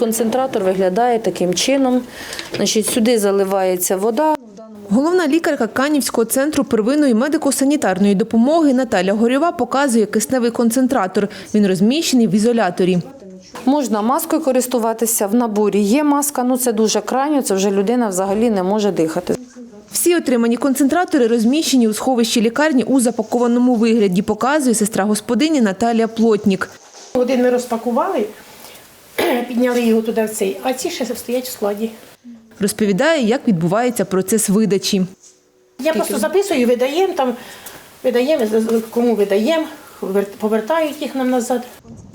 концентратор виглядає таким чином. Значить, сюди заливається вода. Головна лікарка Канівського центру первинної медико-санітарної допомоги Наталя Горєва показує кисневий концентратор. Він розміщений в ізоляторі. Можна маскою користуватися. В наборі є маска, ну це дуже крайньо, це вже людина взагалі не може дихати. Всі отримані концентратори розміщені у сховищі лікарні у запакованому вигляді, показує сестра господині Наталія Плотнік. Один ми розпакували, підняли його туди в цей, а ці ще стоять в складі. Розповідає, як відбувається процес видачі. Я просто записую, видаємо там, видаємо, кому видаємо, повертають їх нам назад.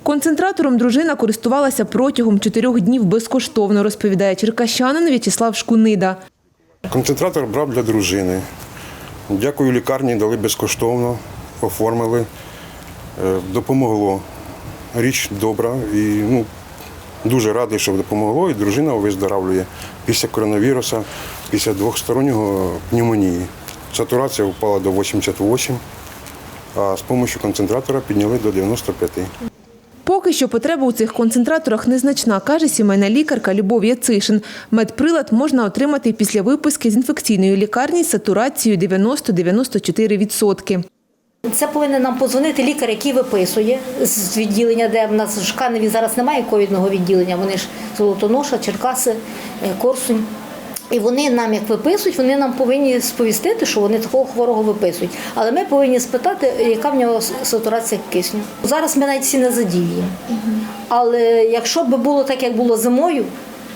Концентратором дружина користувалася протягом чотирьох днів безкоштовно, розповідає черкащанин В'ячеслав Шкунида. Концентратор брав для дружини. Дякую лікарні, дали безкоштовно, оформили. Е, Допомогло. Річ добра і ну, дуже радий, що допомогло. І дружина виздоравлює після коронавіруса, після двохстороннього пневмонії. Сатурація впала до 88, а з допомогою концентратора підняли до 95. Поки що потреба у цих концентраторах незначна, каже сімейна лікарка Любов Яцишин. Медприлад можна отримати після виписки з інфекційної лікарні з сатурацією 90-94%. Це повинен нам позвонити лікар, який виписує з відділення, де в нас в Жканеві зараз немає ковідного відділення. Вони ж Золотоноша, Черкаси, е, Корсунь. І вони нам, як виписують, вони нам повинні сповістити, що вони такого хворого виписують. Але ми повинні спитати, яка в нього сатурація кисню. Зараз ми навіть всі не задіюємо. Але якщо б було так, як було зимою,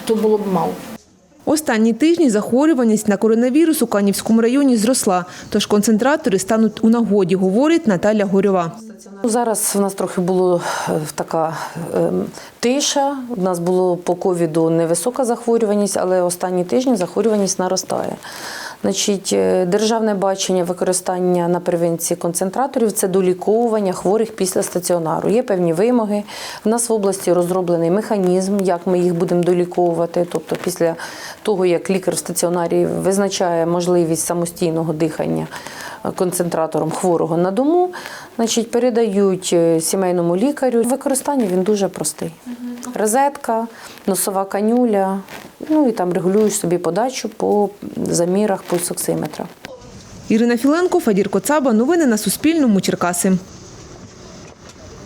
то було б мало. Останні тижні захворюваність на коронавірус у Канівському районі зросла, тож концентратори стануть у нагоді, говорить Наталя Горьова. Ну, Зараз в нас трохи було е, така ем, тиша. У нас було по ковіду невисока захворюваність, але останні тижні захворюваність наростає. Значить, е, державне бачення використання на превенції концентраторів це доліковування хворих після стаціонару. Є певні вимоги. В нас в області розроблений механізм, як ми їх будемо доліковувати. Тобто, після того, як лікар в стаціонарі визначає можливість самостійного дихання е, концентратором хворого на дому, значить, передають е, сімейному лікарю. Використання він дуже простий. Розетка, носова канюля, ну і там регулюєш собі подачу по замірах пульсоксиметра. Ірина Філенко, Фадір Коцаба. Новини на Суспільному. Черкаси.